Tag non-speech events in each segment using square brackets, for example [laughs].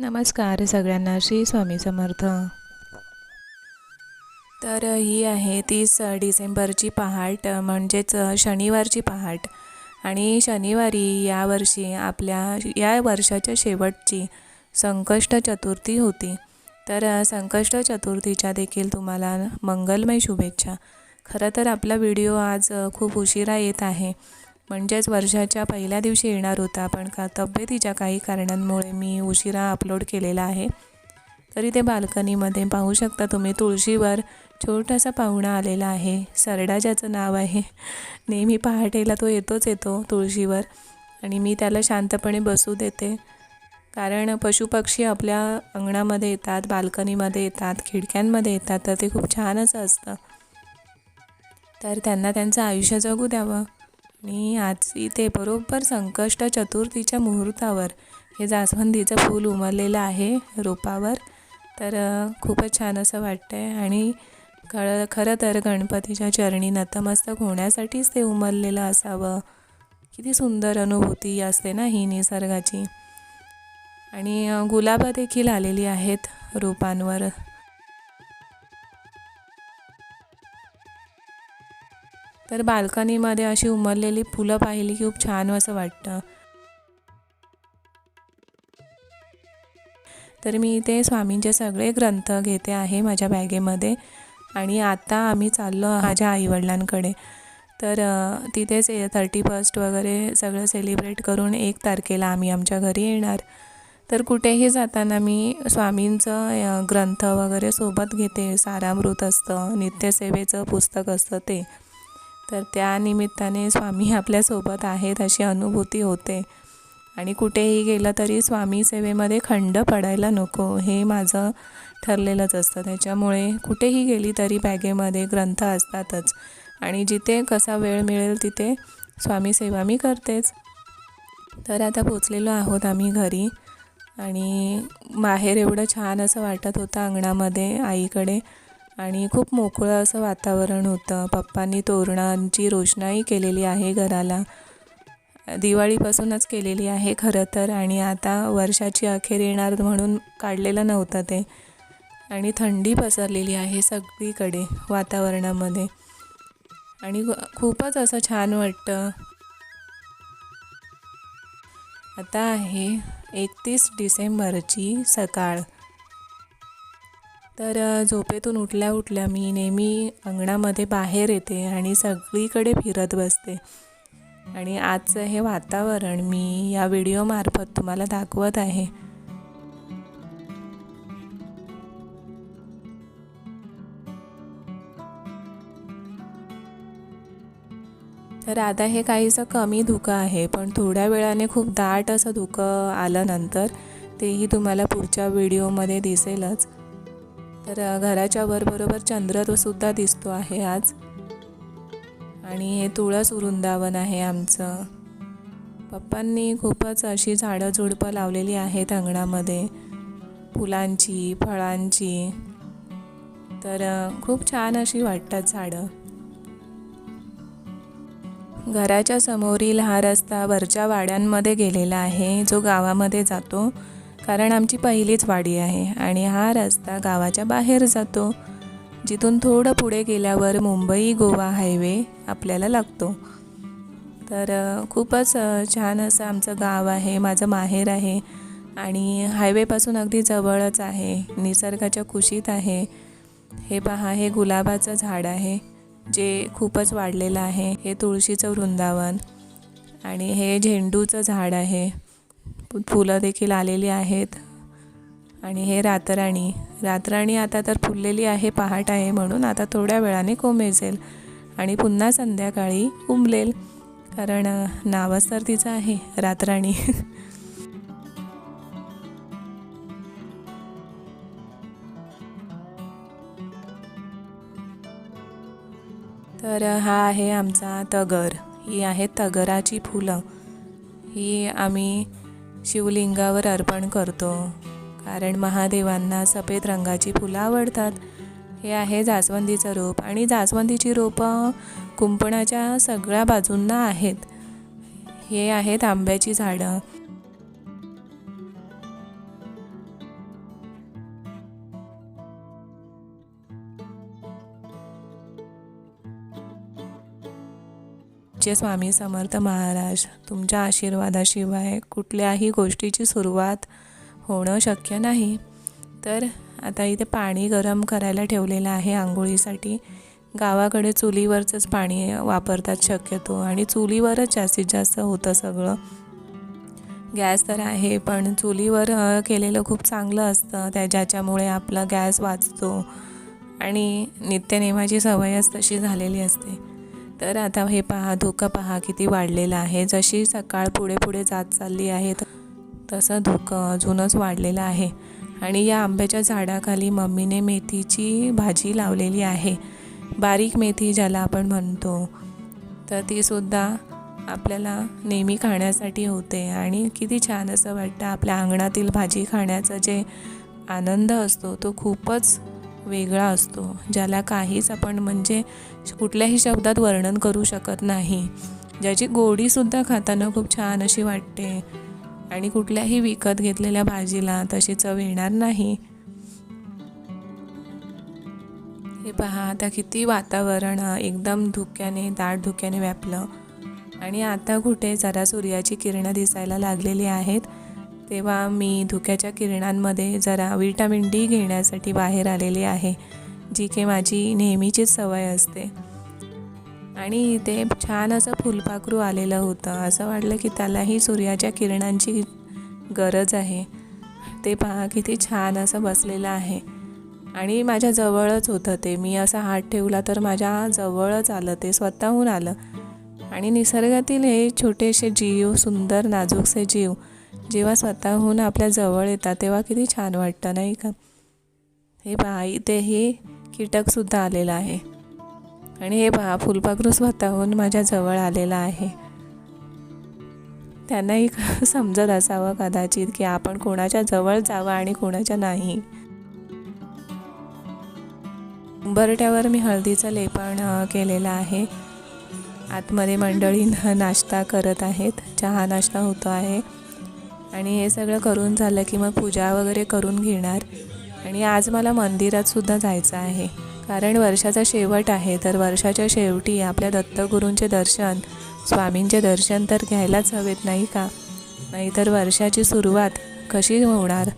नमस्कार सगळ्यांना श्री स्वामी समर्थ. तर ही आहे तीस डिसेंबरची पहाट म्हणजेच शनिवारची पहाट. आणि शनिवारी यावर्षी आपल्या या वर्षाच्या शेवटची संकष्ट चतुर्थी होती. तर संकष्ट चतुर्थीच्या देखील तुम्हाला मंगलमय शुभेच्छा. खरं तर आपला व्हिडिओ आज खूप उशिरा येत आहे. म्हणजेच वर्षाच्या पहिल्या दिवशी येणार होता पण का तब्येतीच्या काही कारणांमुळे मी उशिरा अपलोड केलेला आहे. तरी ते बाल्कनीमध्ये पाहू शकता तुम्ही तुळशीवर छोटासा पाहुणा आलेला आहे. सरडा ज्याचं नाव आहे नेहमी पहाटेला तो येतोच येतो तुळशीवर आणि मी त्याला शांतपणे बसू देते. कारण पशुपक्षी आपल्या अंगणामध्ये येतात बाल्कनीमध्ये येतात खिडक्यांमध्ये येतात तर ते खूप छानच असतं. तर त्यांना त्यांचं आयुष्य जगू द्यावं. आणि आज इथे बरोबर संकष्ट चतुर्थीच्या मुहूर्तावर हे जास्वंदीचं फूल उमरलेलं आहे रोपावर. तर खूपच छान असं वाटतं आहे आणि खरं खरं तर गणपतीच्या चरणी नतमस्तक होण्यासाठीच ते उमरलेलं असावं. किती सुंदर अनुभूती असते ना ही निसर्गाची. आणि गुलाबं देखील आलेली आहेत रोपांवर. तर बाल्कनीमध्ये अशी उमरलेली फुलं पाहिली की खूप छान असं वाटतं. तर मी इथे स्वामींचे सगळे ग्रंथ घेते आहे माझ्या बॅगेमध्ये आणि आता आम्ही चाललो माझ्या आईवडिलांकडे. तर तिथेच थर्टी फर्स्ट वगैरे सगळं सेलिब्रेट करून एक तारखेला आम्ही आमच्या घरी येणार. तर कुठेही जाताना मी स्वामींचं ग्रंथ वगैरे सोबत घेते. सारामृत असतं नित्यसेवेचं पुस्तक असतं ते. तर त्या निमित्ताने स्वामी आपल्यासोबत आहेत अशी अनुभूती होते. आणि कुठेही गेलं तरी स्वामी सेवेमध्ये खंड पडायला नको हे माझं ठरलेलंच असतं. त्याच्यामुळे कुठेही गेली तरी बॅगेमध्ये ग्रंथ असतातच. आणि जिथे कसा वेळ मिळेल तिथे स्वामी सेवा मी करतेच. तर आता पोचलेलो आहोत आम्ही घरी. आणि बाहेर एवढं छान असं वाटत होतं अंगणामध्ये आईकडे. आणि खूप मोकळं असं वातावरण होतं. पप्पांनी तोरणांची रोषणाई केलेली आहे घराला. दिवाळीपासूनच केलेली आहे खरं तर आणि आता वर्षाची अखेर येणार म्हणून काढलेलं नव्हतं ते. आणि थंडी पसरलेली आहे सगळीकडे वातावरणामध्ये. आणि खूपच असं छान वाटतं. आता आहे एकतीस डिसेंबरची सकाळ. तर झोपेतून उठल्या उठल्या मी नेहमी अंगणामध्ये बाहेर येते आणि सगळीकडे फिरत बसते. आणि आजचं हे वातावरण मी या व्हिडिओमार्फत तुम्हाला दाखवत आहे. तर आता हे काहीसं कमी धुकं आहे पण थोड्या वेळाने खूप दाट असं धुकं आलं नंतर तेही तुम्हाला पुढच्या व्हिडिओमध्ये दिसेलच. तर घराच्या चंद्र तो चंद्रसुद्धा दिसतो आहे आज. आणि हे तुळस वृंदावन आहे आमचं. पप्पांनी खूपच अशी झाडं झुडपं लावलेली आहेत अंगणामध्ये. फुलांची फळांची. तर खूप छान अशी वाटतात झाडं. घराच्या समोरील हा रस्ता वरच्या वाड्यांमध्ये गेलेला आहे जो गावामध्ये जातो. कारण आमची पहिलीच वाडी आहे आणि हा रस्ता गावाच्या बाहेर जातो. जिथून थोडं पुढे गेल्यावर मुंबई गोवा हायवे आपल्याला लागतो. तर खूपच छान असं आमचं गाव आहे माझं माहेर आहे आणि हायवेपासून अगदी जवळच आहे निसर्गाच्या कुशीत आहे. हे पहा हे गुलाबाचं झाड आहे जे खूपच वाढलेलं आहे. हे तुळशीचं वृंदावन आणि हे झेंडूचं झाड आहे. फुलं देखील आलेली आहेत. आणि हे रातराणी. रातराणी आता तर फुललेली आहे पहाट आहे म्हणून आता थोड्या वेळाने कोमेजेल आणि पुन्हा संध्याकाळी उमलेल. कारण नावच तर तिचं आहे रातराणी. तर हा आहे आमचा तगर. ही आहे तगराची फुलं. ही आम्ही शिवलिंगावर अर्पण करतो. कारण महादेवांना सफेद रंगाची फुलं आवडतात. हे आहे जास्वंदीचं रोप आणि जास्वंदीची रोपं कुंपणाच्या सगळ्या बाजूंना आहेत. हे आहेत आंब्याची झाडं. आजचे स्वामी समर्थ महाराज तुमच्या आशीर्वादाशिवाय कुठल्याही गोष्टीची सुरुवात होणं शक्य नाही. तर आता इथे पाणी गरम करायला ठेवलेलं आहे आंघोळीसाठी. गावाकडे चुलीवरचंच पाणी वापरतात शक्यतो आणि चुलीवरच जास्तीत जास्त होतं सगळं. गॅस तर आहे पण चुलीवर केलेलं खूप चांगलं असतं. त्या ज्याच्यामुळे आपला गॅस वाचतो आणि नित्यनेमाची सवयच तशी झालेली असते. तर आता हे पहा धुकं पहा किती वाढलेलं आहे. जशी सकाळ पुढे पुढे जात चालली आहे तसं धुकं अजूनच वाढलेलं आहे. आणि या आंब्याच्या झाडाखाली मम्मीने मेथीची भाजी लावलेली आहे. बारीक मेथी ज्याला आपण म्हणतो तर तीसुद्धा आपल्याला नेहमी खाण्यासाठी होते. आणि किती छान असं वाटतं आपल्या अंगणातील भाजी खाण्याचा जे आनंद असतो तो खूपच वेगळा असतो ज्याला काहीच आपण म्हणजे कुठल्याही शब्दात वर्णन करू शकत नाही. ज्याची गोडीसुद्धा खाताना खूप छान अशी वाटते. आणि कुठल्याही विकत घेतलेल्या भाजीला तशी चव येणार नाही. हे पहा आता किती वातावरण एकदम धुक्याने दाट धुक्याने व्यापलं. आणि आता कुठे जरा सूर्याची किरणं दिसायला लागलेली आहेत. तेव्हा मी धुक्याच्या किरणांमध्ये जरा विटामिन डी घेण्यासाठी बाहेर आलेली आहे जी की माझी नेहमीचीच सवय असते. आणि इथे छान असं फुलपाखरू आलेलं होतं. असं वाटलं की त्यालाही सूर्याच्या किरणांची गरज आहे. ते पहा किती छान असं बसलेलं आहे. आणि माझ्या जवळच होतं ते. मी असा हात ठेवला तर माझ्या जवळच आलं. ते स्वतःहून आलं. आणि निसर्गातील हे छोटेसे जीव सुंदर नाजूकसे जीव जेव्हा स्वतःहून आपल्या जवळ येतात तेव्हा किती छान वाटतं नाही का? हे पहा इथे हे कीटकसुद्धा आलेलं आहे. आणि हे पहा फुलपाखरू स्वतःहून माझ्या जवळ आलेलं आहे. त्यांनाही [laughs] समजत असावं कदाचित की आपण कोणाच्या जवळ जावं आणि कोणाच्या नाही. उंबरट्यावर मी हळदीचं लेपण केलेलं आहे. आतमध्ये मंडळी नाश्ता करत आहेत. चहा नाश्ता होतो आहे. आणि हे सगळं करून झालं की मग पूजा वगैरे करून घेणार. आणि आज मला मंदिरातसुद्धा जायचं आहे. कारण वर्षाचा शेवट आहे. तर वर्षाच्या शेवटी आपल्या दत्तगुरूंचे दर्शन स्वामींचे दर्शन तर घ्यायलाच हवेत नाही का? नाहीतर वर्षाची सुरुवात कशी होणार?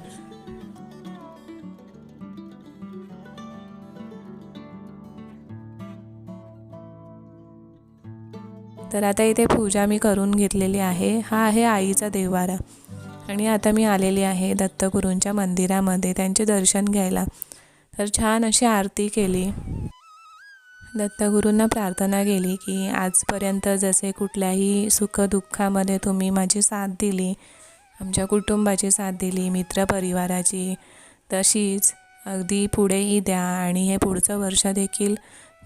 तर आता इथे पूजा मी करून घेतलेली आहे. हा आहे आईचा देवारा आणि आता मी आलेली आहे दत्तगुरूंच्या मंदिरामध्ये त्यांचे दर्शन घ्यायला. तर छान अशी आरती केली. दत्तगुरूंना प्रार्थना केली की आजपर्यंत जसे कुठल्याही सुखदुःखामध्ये तुम्ही माझी साथ दिली आमच्या कुटुंबाची साथ दिली मित्रपरिवाराची तशीच अगदी पुढेही द्या आणि हे पुढचं वर्ष देखील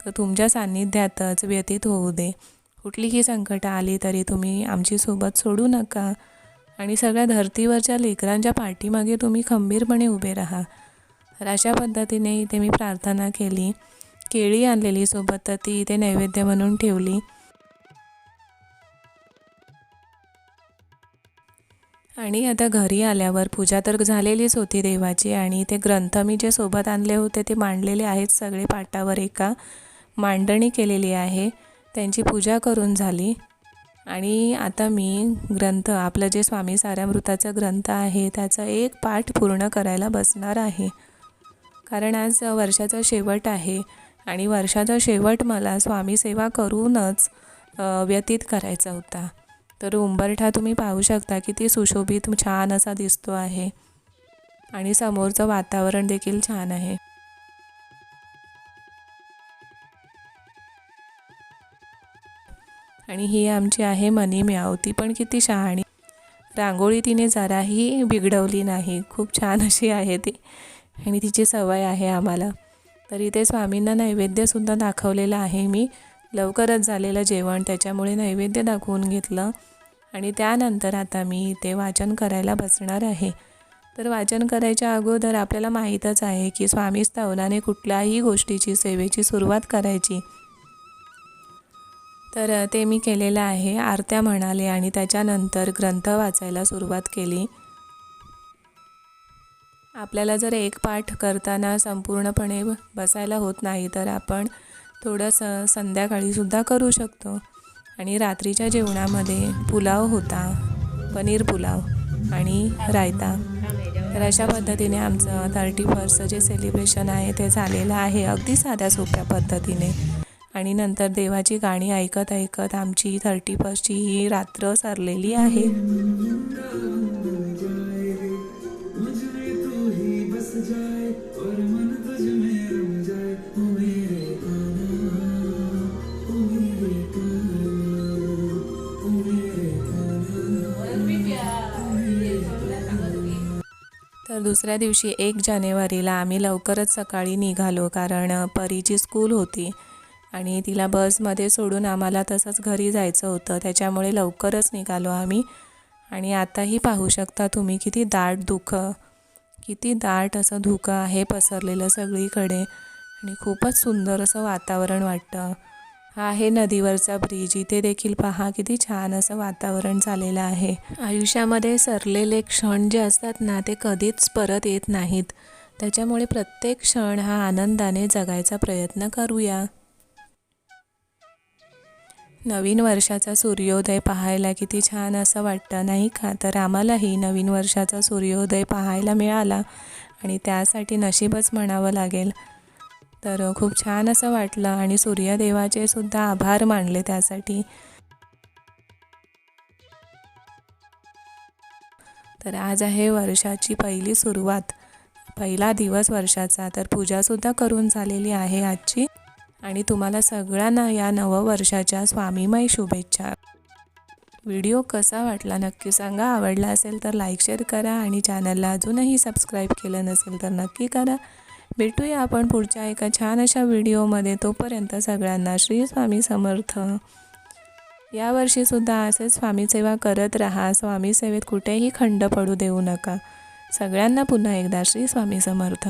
तुमच्या सान्निध्यातच व्यतीत होऊ दे. कुठलीही संकटं आली तरी तुम्ही आमची सोबत सोडू नका. आणि सगळ्या धर्तीवरच्या लेकरांच्या पाठीमागे तुम्ही खंबीरपणे उभे राहा. तर अशा पद्धतीने इथे मी प्रार्थना केली. केळी आणलेली सोबत तर ती इथे नैवेद्य म्हणून ठेवली. आणि आता घरी आल्यावर पूजा तर झालेलीच होती देवाची आणि ते ग्रंथ मी जे सोबत आणले होते ते मांडलेले आहेत सगळे पाटावर एका मांडणी केलेली आहे. त्यांची पूजा करून झाली. आणि आता मी ग्रंथ आपलं जे स्वामी सारामृताचा ग्रंथ आहे त्याचा एक पाठ पूर्ण करायला बसणार आहे. कारण आज वर्षाचा शेवट आहे आणि वर्षाचा शेवट मला स्वामी सेवा करूनच व्यतीत करायचा होता. तर उंबरठा तुम्ही पाहू शकता की ती सुशोभित छान असा दिसतो आहे. आणि समोरचं वातावरण देखील छान आहे. आणि ही आमची आहे मनी म्याव ती पण किती शहाणी. रांगोळी तिने जराही बिघडवली नाही. खूप छान अशी आहे ती. आणि तिची सवय आहे आम्हाला. तर इथे स्वामींना नैवेद्यसुद्धा दाखवलेलं आहे मी. लवकरच झालेलं जेवण त्याच्यामुळे नैवेद्य दाखवून घेतलं. आणि त्यानंतर आता मी इथे वाचन करायला बसणार आहे. तर वाचन करायच्या अगोदर आपल्याला माहीतच आहे की स्वामी स्तवनाने कुठल्याही गोष्टीची सेवेची सुरुवात करायची. तर ते मी केलेलं आहे. आरत्या म्हणाले आणि त्याच्यानंतर ग्रंथ वाचायला सुरुवात केली. आपल्याला जर एक पाठ करताना संपूर्णपणे बसायला होत नाही तर आपण थोडंसं संध्याकाळीसुद्धा करू शकतो. आणि रात्रीच्या जेवणामध्ये पुलाव होता पनीर पुलाव आणि रायता. तर अशा पद्धतीने आमचं थर्टी फर्स्टचं जे सेलिब्रेशन आहे ते झालेलं आहे. अगदी साध्या सोप्या पद्धतीने. आणि नंतर देवाची गाणी ऐकत ऐकत आमची थर्टी फर्स्टची ही रात्र सरलेली आहे. तर दुसऱ्या दिवशी एक जानेवारीला आम्ही लवकरच सकाळी निघालो कारण परीची स्कूल होती. आणि तिला बसमध्ये सोडून आम्हाला तसंच घरी जायचं होतं. त्याच्यामुळे लवकरच निघालो आम्ही. आणि आताही पाहू शकता तुम्ही किती दाट धुकं किती दाट असं धुकं आहे पसरलेलं सगळीकडे. आणि खूपच सुंदर असं वातावरण वाटतं. हा आहे नदीवरचा ब्रिज. इथे देखील पहा किती छान असं वातावरण झालेलं आहे. आयुष्यामध्ये सरलेले क्षण जे असतात ना ते कधीच परत येत नाहीत. त्याच्यामुळे प्रत्येक क्षण हा आनंदाने जगायचा प्रयत्न करूया. नवीन वर्षाचा सूर्योदय पाहायला किती छान असं वाटतं नाही का? तर आम्हालाही नवीन वर्षाचा सूर्योदय पाहायला मिळाला आणि त्यासाठी नशीबच म्हणावं लागेल. तर खूप छान असं वाटलं आणि सूर्यदेवाचे सुद्धा आभार मानले त्यासाठी. तर आज आहे वर्षाची पहिली सुरुवात. पहिला दिवस वर्षाचा तर पूजासुद्धा करून झालेली आहे आजची. आणि तुम्हाला सगळ्यांना या नववर्षाच्या स्वामीमय शुभेच्छा. व्हिडिओ कसा वाटला नक्की सांगा. आवडला असेल तर लाईक शेअर करा आणि चॅनलला अजूनही सबस्क्राईब केलं नसेल तर नक्की करा. भेटूया आपण पुढच्या एका छान अशा व्हिडिओमध्ये. तोपर्यंत सगळ्यांना श्री स्वामी समर्थ. यावर्षीसुद्धा असेच स्वामी सेवा करत राहा. स्वामी सेवेत कुठेही खंड पडू देऊ नका. सगळ्यांना पुन्हा एकदा श्री स्वामी समर्थ.